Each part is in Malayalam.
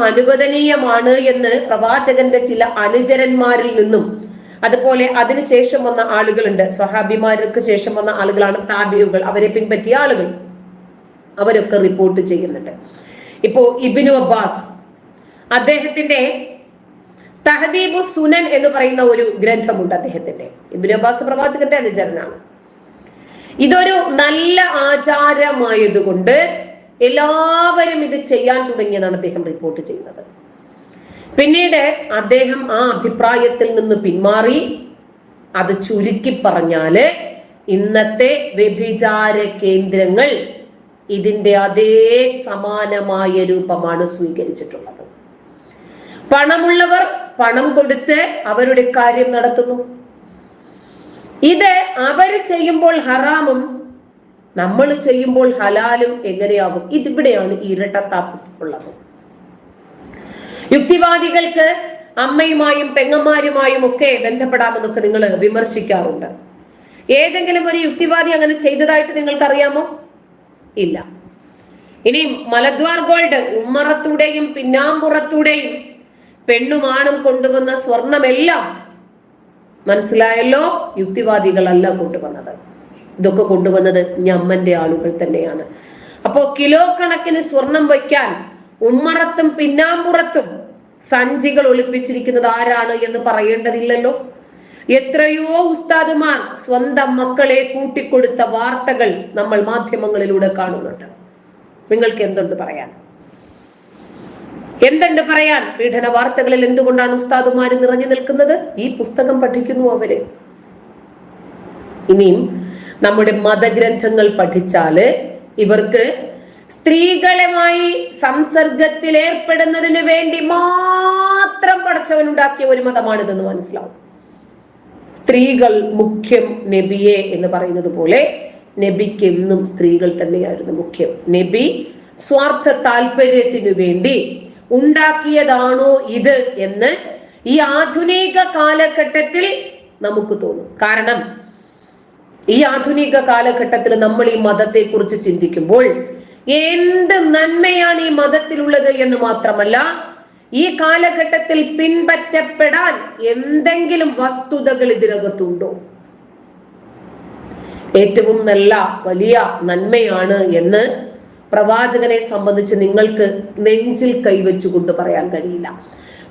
അനുവദനീയമാണ് എന്ന് പ്രവാചകന്റെ ചില അനുചരന്മാരിൽ നിന്നും. അതുപോലെ അതിനുശേഷം വന്ന ആളുകളുണ്ട്. സ്വഹാബിമാർക്ക് ശേഷം വന്ന ആളുകളാണ് താബിയുകൾ അവരെ പിൻപറ്റിയ ആളുകൾ. അവരൊക്കെ റിപ്പോർട്ട് ചെയ്യുന്നുണ്ട്. ഇപ്പോ ഇബിനു അബ്ബാസ് അദ്ദേഹത്തിന്റെ തഹദീബു സുനൻ എന്ന് പറയുന്ന ഒരു ഗ്രന്ഥമുണ്ട് അദ്ദേഹത്തിന്റെ. ഇബിനു അബ്ബാസ് പ്രവാചകന്റെ അനുചരനാണ്. ഇതൊരു നല്ല ആചാരമായതുകൊണ്ട് എല്ലാവരും ഇത് ചെയ്യാൻ തുടങ്ങിയതാണ് അദ്ദേഹം റിപ്പോർട്ട് ചെയ്യുന്നത്. പിന്നീട് അദ്ദേഹം ആ അഭിപ്രായത്തിൽ നിന്ന് പിന്മാറി. അത് ചുരുക്കി പറഞ്ഞാൽ ഇന്നത്തെ വ്യഭിചാര കേന്ദ്രങ്ങൾ ഇതിന്റെ അതേ സമാനമായ രൂപമാണ് സ്വീകരിച്ചിട്ടുള്ളത്. പണമുള്ളവർ പണം കൊടുത്ത് അവരുടെ കാര്യം നടത്തുന്നു. ഇത് അവർ ചെയ്യുമ്പോൾ ഹറാമും നമ്മൾ ചെയ്യുമ്പോൾ ഹലാലും എങ്ങനെയാകും? ഇതിവിടെയാണ് ഈ ഇരട്ടത്താപ്പ് ഉള്ളത് യുക്തിവാദികൾക്ക് അമ്മയുമായും പെങ്ങന്മാരുമായും ഒക്കെ ബന്ധപ്പെടാമെന്നൊക്കെ നിങ്ങൾ വിമർശിക്കാറുണ്ട്. ഏതെങ്കിലും ഒരു യുക്തിവാദി അങ്ങനെ ചെയ്തതായിട്ട് നിങ്ങൾക്കറിയാമോ? ഇല്ല. ഇനി മലദ്വാർ ഗോൾഡ് ഉമ്മറത്തൂടെയും പിന്നാമ്പുറത്തൂടെയും പെണ്ണുമാണും കൊണ്ടുവന്ന സ്വർണമെല്ലാം മനസ്സിലായല്ലോ? യുക്തിവാദികളല്ല കൊണ്ടുവന്നത്. ഇതൊക്കെ കൊണ്ടുവന്നത് ഞമ്മന്റെ ആളുകൾ തന്നെയാണ്. അപ്പോ കിലോ കണക്കിന് സ്വർണം വയ്ക്കാൻ ഉമ്മറത്തും പിന്നാമ്പുറത്തും സഞ്ചികൾ ഒളിപ്പിച്ചിരിക്കുന്നത് ആരാണ് എന്ന് പറയേണ്ടതില്ലല്ലോ. എത്രയോ ഉസ്താദുമാർ സ്വന്തം മക്കളെ കൂട്ടിക്കൊടുത്ത വാർത്തകൾ നമ്മൾ മാധ്യമങ്ങളിലൂടെ കാണുന്നുണ്ട്. നിങ്ങൾക്ക് എന്തുണ്ട് പറയാൻ? എന്തുണ്ട് പറയാൻ? പീഡന വാർത്തകളിൽ എന്തുകൊണ്ടാണ് ഉസ്താദുമാര് നിറഞ്ഞു നിൽക്കുന്നത്? ഈ പുസ്തകം പഠിക്കുന്നു അവർ. ഇനിയും നമ്മുടെ മതഗ്രന്ഥങ്ങൾ പഠിച്ചാൽ ഇവർക്ക് സ്ത്രീകളുമായി സംസർഗത്തിൽ ഏർപ്പെടുന്നതിന് വേണ്ടി മാത്രം പടച്ചവനുണ്ടാക്കിയ ഒരു മതമാണിതെന്ന് മനസ്സിലാവും. സ്ത്രീകൾ മുഖ്യം നബിയെ എന്ന് പറയുന്നത് പോലെ നബിക്ക് എന്നും സ്ത്രീകൾ തന്നെയായിരുന്നു മുഖ്യം. നബി സ്വാർത്ഥ താല്പര്യത്തിനു വേണ്ടി ഉണ്ടാക്കിയതാണോ ഇത് എന്ന് ഈ ആധുനിക കാലഘട്ടത്തിൽ നമുക്ക് തോന്നും. കാരണം ഈ ആധുനിക കാലഘട്ടത്തിൽ നമ്മൾ ഈ മതത്തെ കുറിച്ച് ചിന്തിക്കുമ്പോൾ എന്ത് നന്മയാണ് ഈ മതത്തിലുള്ളത് എന്ന് മാത്രമല്ല ഈ കാലഘട്ടത്തിൽ പിൻപറ്റപ്പെടാൻ എന്തെങ്കിലും വസ്തുതകൾ ഇതിനകത്തുണ്ടോ? ഏറ്റവും നല്ല വലിയ നന്മയാണ് എന്ന് പ്രവാചകനെ സംബന്ധിച്ച് നിങ്ങൾക്ക് നെഞ്ചിൽ കൈവച്ചുകൊണ്ട് പറയാൻ കഴിയില്ല.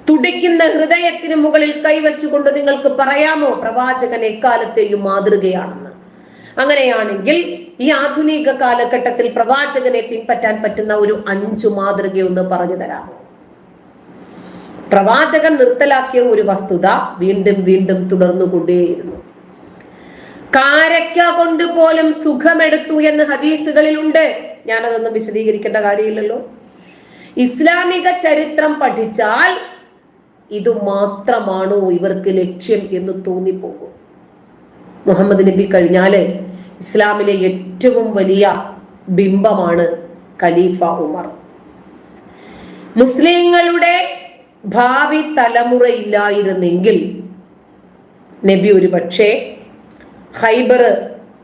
തുടിക്കുന്ന ഹൃദയത്തിന് മുകളിൽ കൈവച്ചുകൊണ്ട് നിങ്ങൾക്ക് പറയാമോ? പ്രവാചകൻ എക്കാലത്തെയും മാതൃകയാണെന്ന്. അങ്ങനെയാണെങ്കിൽ ഈ ആധുനിക കാലഘട്ടത്തിൽ പ്രവാചകനെ പിൻപറ്റാൻ പറ്റുന്ന ഒരു അഞ്ചു മാതൃകയൊന്ന് പറഞ്ഞു തരാമോ പ്രവാചകൻ നിർത്തലാക്കിയ ഒരു വസ്തുത വീണ്ടും വീണ്ടും തുടർന്നുകൊണ്ടേയിരുന്നു. കാരക്ക കൊണ്ട് പോലും സുഖമെടുത്തു എന്ന് ഹദീസുകളിലുണ്ട്. ഞാനതൊന്നും വിശദീകരിക്കേണ്ട കാര്യമില്ലല്ലോ. ഇസ്ലാമിക ചരിത്രം പഠിച്ചാൽ ഇത് മാത്രമാണോ ഇവർക്ക് ലക്ഷ്യം എന്ന് തോന്നിപ്പോകും. മുഹമ്മദ് നബി കഴിഞ്ഞാൽ ഇസ്ലാമിലെ ഏറ്റവും വലിയ ബിംബമാണ് ഖലീഫ ഉമർ. മുസ്ലിങ്ങളുടെ ഭാവി തലമുറ തലമുറയില്ലായിരുന്നെങ്കിൽ നബി ഒരു പക്ഷേ ഹൈബർ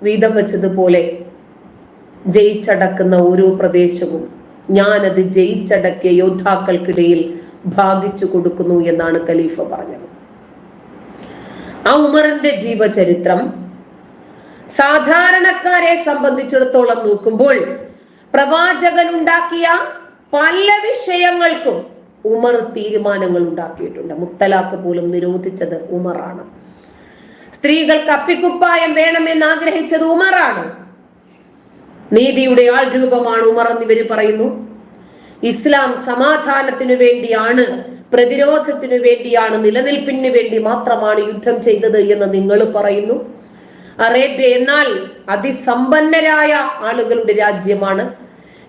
വീതം വെച്ചതുപോലെ ജയിച്ചടക്കുന്ന ഓരോ പ്രദേശവും ഞാനത് ജയിച്ചടക്കിയ യോദ്ധാക്കൾക്കിടയിൽ ഭാഗിച്ചു കൊടുക്കുന്നു എന്നാണ് ഖലീഫ പറഞ്ഞത്. ആ ഉമറിന്റെ ജീവചരിത്രം സാധാരണക്കാരെ സംബന്ധിച്ചിടത്തോളം നോക്കുമ്പോൾ പ്രവാചകൻ ഉണ്ടാക്കിയ പല വിഷയങ്ങൾക്കും ഉമർ തീരുമാനങ്ങൾ ഉണ്ടാക്കിയിട്ടുണ്ട്. മുത്തലാഖ് പോലും നിരോധിച്ചത് ഉമറാണ്. സ്ത്രീകൾക്ക് അപ്പിക്കുപ്പായം വേണമെന്ന് ആഗ്രഹിച്ചത് ഉമറാണ്. നീതിയുടെ ആൾ രൂപമാണ് ഉമർ എന്നിവര് പറയുന്നു. ഇസ്ലാം സമാധാനത്തിനു വേണ്ടിയാണ് പ്രതിരോധത്തിനു വേണ്ടിയാണ് നിലനിൽപ്പിന് വേണ്ടി മാത്രമാണ് യുദ്ധം ചെയ്തത് എന്ന് നിങ്ങൾ പറയുന്നു. അറേബ്യ എന്നാൽ അതിസമ്പന്നരായ ആളുകളുടെ രാജ്യമാണ്.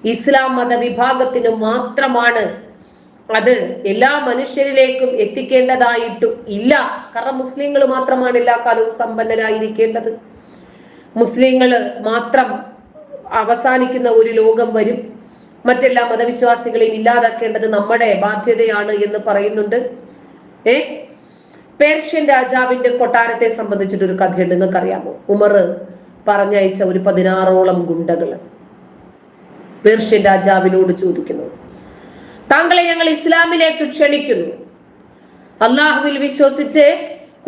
ഇസ്ലാം മതവിഭാഗത്തിന് മാത്രമാണ് അത് എല്ലാ മനുഷ്യരിലേക്കും എത്തിക്കേണ്ടതായിട്ടും ഇല്ല. കാരണം മുസ്ലിങ്ങൾ മാത്രമാണ് എല്ലാ കാലവും സമ്പന്നരായിരിക്കേണ്ടത്. മുസ്ലിങ്ങൾ മാത്രം അവസാനിക്കുന്ന ഒരു ലോകം വരും. മറ്റെല്ലാ മതവിശ്വാസികളെയും ഇല്ലാതാക്കേണ്ടത് നമ്മുടെ ബാധ്യതയാണ് എന്ന് പറയുന്നുണ്ട്. ഏ? പേർഷ്യൻ രാജാവിന്റെ കൊട്ടാരത്തെ സംബന്ധിച്ചിട്ട് ഒരു കഥയുണ്ട്. നിങ്ങൾക്ക് അറിയാമോ ഉമർ പറഞ്ഞയച്ച ഒരു പതിനാറോളം ഗുണ്ടകൾ പേർഷ്യൻ രാജാവിനോട് ചോദിക്കുന്നു. താങ്കളെ ഞങ്ങൾ ഇസ്ലാമിലേക്ക് ക്ഷണിക്കുന്നു. അള്ളാഹുവിൽ വിശ്വസിച്ച്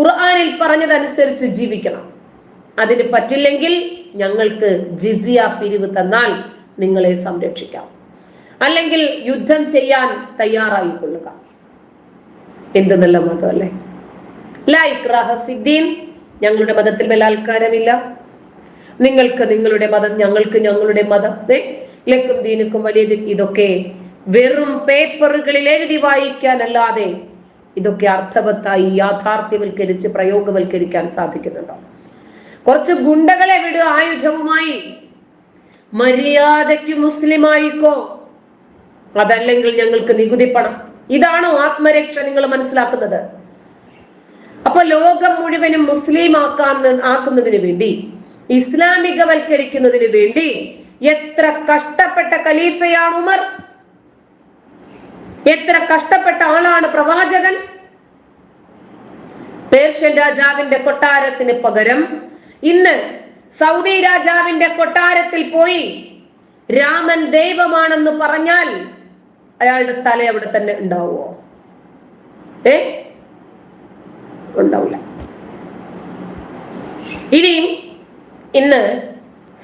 ഖുർആാനിൽ പറഞ്ഞതനുസരിച്ച് ജീവിക്കണം. അതിന് പറ്റില്ലെങ്കിൽ ഞങ്ങൾക്ക് ജിസിയ പിരിവ് തന്നാൽ നിങ്ങളെ സംരക്ഷിക്കാം. അല്ലെങ്കിൽ യുദ്ധം ചെയ്യാൻ തയ്യാറായിക്കൊള്ളുക. എന്ത് നല്ല മതമല്ലേ ലൈക്രാഹഫിദ്ദീൻ ഞങ്ങളുടെ മതത്തിൽ ബലാത്കാരമില്ല നിങ്ങൾക്ക് നിങ്ങളുടെ മതം ഞങ്ങൾക്ക് ഞങ്ങളുടെ മതം. ലക്കും ദീനുക്കും വലിയ ഇതൊക്കെ വെറും പേപ്പറുകളിൽ എഴുതി വായിക്കാനല്ലാതെ ഇതൊക്കെ അർത്ഥവത്തായി യാഥാർത്ഥ്യവൽക്കരിച്ച് പ്രയോഗവൽക്കരിക്കാൻ സാധിക്കുന്നുണ്ടോ? കുറച്ച് ഗുണ്ടകളെ വിടുക ആയുധവുമായി. മര്യാദയ്ക്ക് മുസ്ലിം ആയിക്കോ. അതല്ലെങ്കിൽ ഞങ്ങൾക്ക് നികുതി പണം. ഇതാണോ ആത്മരക്ഷ നിങ്ങൾ മനസ്സിലാക്കുന്നത്? അപ്പൊ ലോകം മുഴുവനും മുസ്ലിം ആക്കാൻ ആക്കുന്നതിന് വേണ്ടി ഇസ്ലാമികവൽക്കരിക്കുന്നതിന് വേണ്ടി എത്ര കഷ്ടപ്പെട്ട ഖലീഫയാണ് ഉമർ. എത്ര കഷ്ടപ്പെട്ട ആളാണ് പ്രവാചകൻ. പേർഷ്യൻ രാജാവിന്റെ കൊട്ടാരത്തിന് പകരം ഇന്ന് സൗദി രാജാവിന്റെ കൊട്ടാരത്തിൽ പോയി രാമൻ ദൈവമാണെന്ന് പറഞ്ഞാൽ അയാളുടെ തല അവിടെ തന്നെ ഉണ്ടാവുമോ ഏ? ഉണ്ടാവില്ല. ഇനിയും ഇന്ന്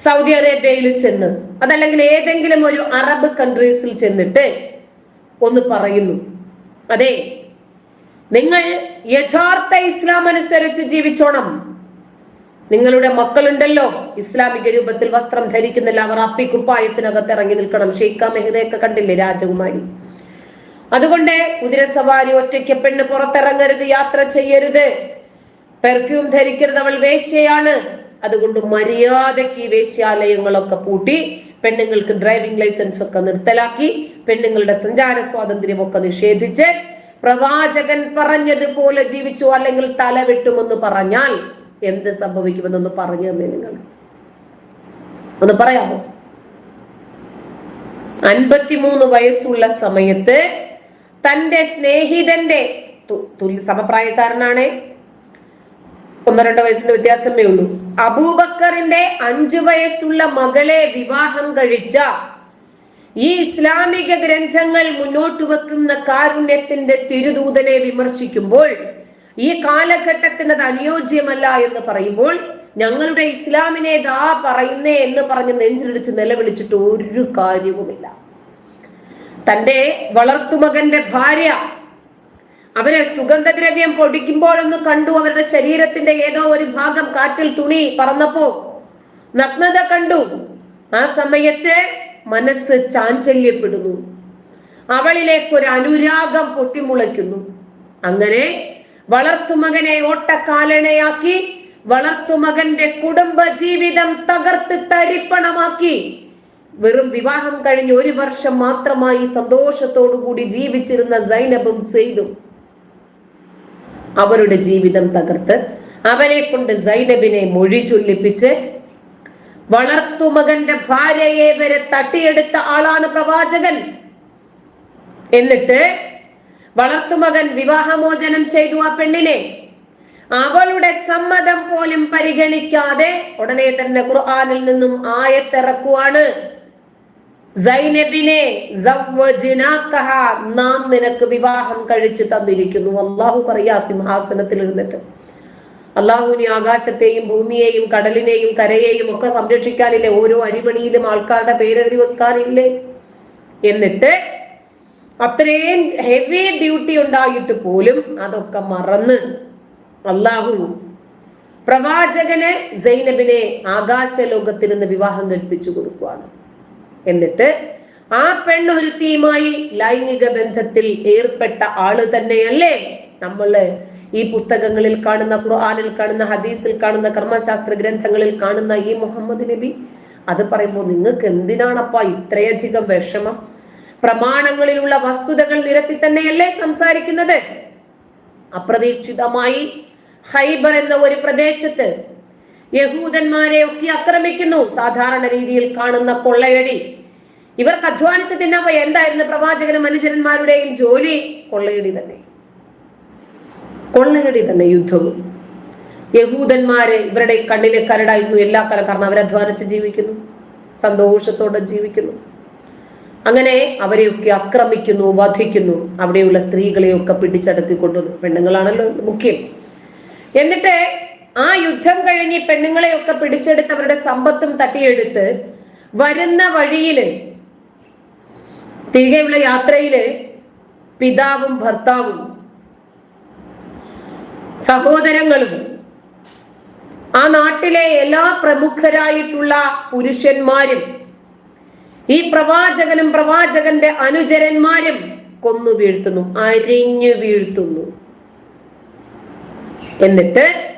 സൗദി അറേബ്യയിൽ ചെന്ന് അതല്ലെങ്കിൽ ഏതെങ്കിലും ഒരു അറബ് കൺട്രീസിൽ ചെന്നിട്ട് ഒന്ന് പറയുന്നു. അതെ നിങ്ങൾ യഥാർത്ഥ ഇസ്ലാം അനുസരിച്ച് ജീവിച്ചോണം. നിങ്ങളുടെ മക്കളുണ്ടല്ലോ ഇസ്ലാമിക രൂപത്തിൽ വസ്ത്രം ധരിക്കുന്നില്ല അവർ അപ്പി കുപ്പായത്തിനകത്ത് ഇറങ്ങി നിൽക്കണം. ഷെയ്ഖ മെഹ്റയൊക്കെ കണ്ടില്ലേ രാജകുമാരി? അതുകൊണ്ട് കുതിരസവാരി ഒറ്റയ്ക്ക് പെണ്ണ് പുറത്തിറങ്ങരുത് യാത്ര ചെയ്യരുത്. പെർഫ്യൂം ധരിക്കരുത് അവൾ വേശ്യയാണ്. അതുകൊണ്ട് മര്യാദയ്ക്ക് ഈ വേശ്യാലയങ്ങളൊക്കെ പൂട്ടി പെണ്ണുങ്ങൾക്ക് ഡ്രൈവിംഗ് ലൈസൻസ് ഒക്കെ നിർത്തലാക്കി പെണ്ണുങ്ങളുടെ സഞ്ചാര സ്വാതന്ത്ര്യം ഒക്കെ നിഷേധിച്ച് പ്രവാചകൻ പറഞ്ഞതുപോലെ ജീവിച്ചു അല്ലെങ്കിൽ തല വെട്ടുമെന്ന് പറഞ്ഞാൽ എന്ത് സംഭവിക്കുമെന്നൊന്ന് പറഞ്ഞു തന്നെ നിങ്ങൾ. ഒന്ന് പറയാമോ? അൻപത്തിമൂന്ന് വയസ്സുള്ള സമയത്ത് തന്റെ സ്നേഹിതന്റെ തുല്യ സമപ്രായക്കാരനാണ്. ഒന്നോ രണ്ടോ വയസ്സിന്റെ വ്യത്യാസമേ ഉള്ളൂ. അബൂബക്കറിന്റെ അഞ്ചു വയസ്സുള്ള മകളെ വിവാഹം കഴിച്ച ഈ ഇസ്ലാമിക ഗ്രന്ഥങ്ങൾ മുന്നോട്ട് വെക്കുന്ന കാരുണ്യത്തിന്റെ തിരുദൂതനെ വിമർശിക്കുമ്പോൾ ഈ കാലഘട്ടത്തിന് അത് അനുയോജ്യമല്ല എന്ന് പറയുമ്പോൾ ഞങ്ങളുടെ ഇസ്ലാമിനെ ദാ പറയുന്നേ എന്ന് പറഞ്ഞ് നെഞ്ചിലിടിച്ച് നിലവിളിച്ചിട്ട് ഒരു കാര്യവുമില്ല. തന്റെ വളർത്തുമകന്റെ ഭാര്യ അവർ സുഗന്ധദ്രവ്യം പൊടിക്കുമ്പോഴൊന്ന് കണ്ടു. അവരുടെ ശരീരത്തിന്റെ ഏതോ ഒരു ഭാഗം കാറ്റിൽ തുണി പറന്നപ്പോ നഗ്നത കണ്ടു. ആ സമയത്ത് മനസ്സ് ചാഞ്ചല്യപ്പെടുന്നു. അവളിലേക്ക് ഒരു അനുരാഗം പൊട്ടിമുളയ്ക്കുന്നു. അങ്ങനെ വളർത്തുമകനെ ഓട്ടക്കാലണയാക്കി വളർത്തുമകന്റെ കുടുംബ ജീവിതം തകർത്ത് തരിപ്പണമാക്കി. വെറും വിവാഹം കഴിഞ്ഞ് ഒരു വർഷം മാത്രമായി സന്തോഷത്തോടു കൂടി ജീവിച്ചിരുന്ന സൈനബും സെയ്തും അവരുടെ ജീവിതം തകർത്ത് അവനെ കൊണ്ട് സൈനബിനെ മൊഴി ചൊല്ലിപ്പിച്ച് വളർത്തുമകന്റെ ഭാര്യയെ വരെ തട്ടിയെടുത്ത ആളാണ് പ്രവാചകൻ. എന്നിട്ട് വളർത്തുമകൻ വിവാഹമോചനം ചെയ്തു ആ പെണ്ണിനെ. അവളുടെ സമ്മതം പോലും പരിഗണിക്കാതെ ഉടനെ തന്നെ ഖുർആാനിൽ നിന്നും ആയത്തിറക്കുവാണ്. സൈനബിനെ നാം നിനക്ക് വിവാഹം കഴിച്ചു തന്നിരിക്കുന്നു. അള്ളാഹു പറയാ സിംഹാസനത്തിൽ ഇരുന്നിട്ട് അള്ളാഹുവിനെ ആകാശത്തെയും ഭൂമിയെയും കടലിനെയും കരയെയും ഒക്കെ സംരക്ഷിക്കാനില്ലേ? ഓരോ അരിമണിയിലും ആൾക്കാരുടെ പേരെഴുതി വെക്കാനില്ലേ? എന്നിട്ട് അത്രയും ഹെവി ഡ്യൂട്ടി ഉണ്ടായിട്ട് പോലും അതൊക്കെ മറന്ന് അള്ളാഹു പ്രവാചകനെ സൈനബിനെ ആകാശ ലോകത്തിരുന്ന് വിവാഹം കഴിപ്പിച്ചു കൊടുക്കുകയാണ് എന്നിട്ട് ആ പെണ്ണൊരുത്തിയുമായി ലൈംഗിക ബന്ധത്തിൽ ഏർപ്പെട്ട ആൾ തന്നെയല്ലേ? നമ്മൾ ഈ പുസ്തകങ്ങളിൽ കാണുന്ന ഖുർആാനിൽ കാണുന്ന ഹദീസിൽ കാണുന്ന കർമ്മശാസ്ത്ര ഗ്രന്ഥങ്ങളിൽ കാണുന്ന ഈ മുഹമ്മദ് നബി. അത് പറയുമ്പോൾ നിങ്ങൾക്ക് എന്തിനാണപ്പാ ഇത്രയധികം വിഷമം? പ്രമാണങ്ങളിലുള്ള വസ്തുതകൾ നിരത്തി തന്നെയല്ലേ സംസാരിക്കുന്നത്? അപ്രതീക്ഷിതമായി ഹൈബർ എന്ന ഒരു പ്രദേശത്ത് യഹൂദന്മാരെ ഒക്കെ ആക്രമിക്കുന്നു. സാധാരണ രീതിയിൽ കാണുന്ന കൊള്ളയടി. ഇവർക്ക് അധ്വാനിച്ച് തിന്നാൻ എന്തായിരുന്നു പ്രവാചകനും മനുഷ്യന്മാരുടെയും ജോലി? കൊള്ളയടി തന്നെ. കൊള്ളയടി തന്നെ യുദ്ധവും. യഹൂദന്മാര് ഇവരുടെ കണ്ണിലെ കരടായിരുന്നു. എല്ലാ കാലം കാരണം അവർ അധ്വാനിച്ച് ജീവിക്കുന്നു. സന്തോഷത്തോടെ ജീവിക്കുന്നു. അങ്ങനെ അവരെയൊക്കെ ആക്രമിക്കുന്നു വധിക്കുന്നു. അവിടെയുള്ള സ്ത്രീകളെയൊക്കെ പിടിച്ചടക്കി കൊണ്ടുവന്നു പെണ്ണുങ്ങളാണല്ലോ മുഖ്യം. എന്നിട്ട് ആ യുദ്ധം കഴിഞ്ഞ് പെണ്ണുങ്ങളെ പെണ്ണുങ്ങളെയൊക്കെ പിടിച്ചെടുത്ത് അവരുടെ സമ്പത്തും തട്ടിയെടുത്ത് വരുന്ന വഴിയിൽ തിരികെയുള്ള യാത്രയിൽ പിതാവും ഭർത്താവും സഹോദരങ്ങളും ആ നാട്ടിലെ എല്ലാ പ്രമുഖരായിട്ടുള്ള പുരുഷന്മാരും ഈ പ്രവാചകനും പ്രവാചകന്റെ അനുചരന്മാരും കൊന്നു വീഴ്ത്തുന്നു അരിഞ്ഞു വീഴ്ത്തുന്നു. എന്നിട്ട്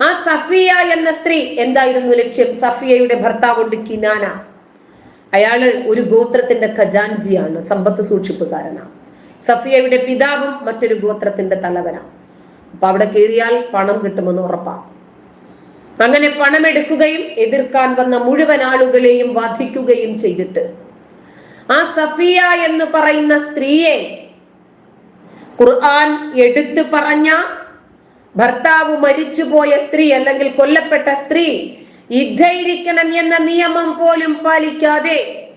ആ സഫിയ എന്ന സ്ത്രീ എന്തായിരുന്നു ലക്ഷ്യം? സഫിയയുടെ ഭർത്താവുണ്ട് കിനാന. അയാൾ ഒരു ഗോത്രത്തിന്റെ ഖജാൻജിയാണ് സമ്പത്ത് സൂക്ഷിപ്പുകാരനാണ് സഫിയയുടെ പിതാവും മറ്റൊരു ഗോത്രത്തിന്റെ തലവനാണ് അപ്പൊ അവിടെ കയറിയാൽ പണം കിട്ടുമെന്ന് ഉറപ്പാണ് അങ്ങനെ പണമെടുക്കുകയും എതിർക്കാൻ വന്ന മുഴുവൻ ആളുകളെയും വധിക്കുകയും ചെയ്തിട്ട് ആ സഫിയ എന്ന് പറയുന്ന സ്ത്രീയെ ഖുർആൻ എടുത്തു പറഞ്ഞ ഭർത്താവ് മരിച്ചുപോയ സ്ത്രീ അല്ലെങ്കിൽ കൊല്ലപ്പെട്ട സ്ത്രീ ഇദ്ധയിരിക്കണം എന്ന നിയമം പോലും പാലിക്കാതെ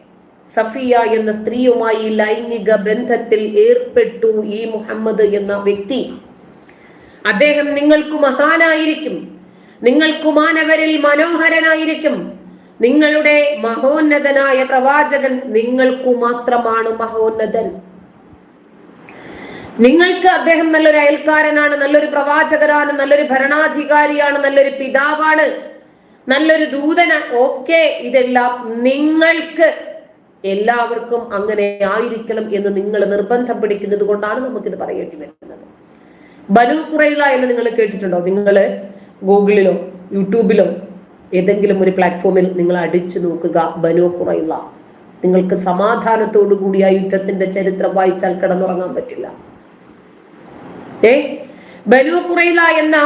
സഫിയ എന്ന സ്ത്രീയുമായി ലൈംഗിക ബന്ധത്തിൽ ഏർപ്പെട്ടു ഈ മുഹമ്മദ് എന്ന വ്യക്തി. അദ്ദേഹം നിങ്ങൾക്ക് മഹാനായിരിക്കും. നിങ്ങൾക്ക് മാനവരിൽ മനോഹരനായിരിക്കും. നിങ്ങളുടെ മഹോന്നതനായ പ്രവാചകൻ നിങ്ങൾക്കു മാത്രമാണ് മഹോന്നതൻ. നിങ്ങൾക്ക് അദ്ദേഹം നല്ലൊരു അയൽക്കാരനാണ് നല്ലൊരു പ്രവാചകനാണ് നല്ലൊരു ഭരണാധികാരിയാണ് നല്ലൊരു പിതാവാണ് നല്ലൊരു ദൂതനാണ് ഓക്കെ ഇതെല്ലാം നിങ്ങൾക്ക് എല്ലാവർക്കും അങ്ങനെ ആയിരിക്കണം എന്ന് നിങ്ങൾ നിർബന്ധം പിടിക്കുന്നത് കൊണ്ടാണ് നമുക്കിത് പറയേണ്ടി വരുന്നത്. ബനു കുറയില എന്ന് നിങ്ങൾ കേട്ടിട്ടുണ്ടോ? നിങ്ങൾ ഗൂഗിളിലോ യൂട്യൂബിലോ ഏതെങ്കിലും ഒരു പ്ലാറ്റ്ഫോമിൽ നിങ്ങൾ അടിച്ചു നോക്കുക ബനു കുറയില്ല നിങ്ങൾക്ക് സമാധാനത്തോടു കൂടി ആ യുദ്ധത്തിന്റെ ചരിത്രം വായിച്ചാൽ കിടന്നുറങ്ങാൻ പറ്റില്ല. ഏ? ബനു കുറയില എന്ന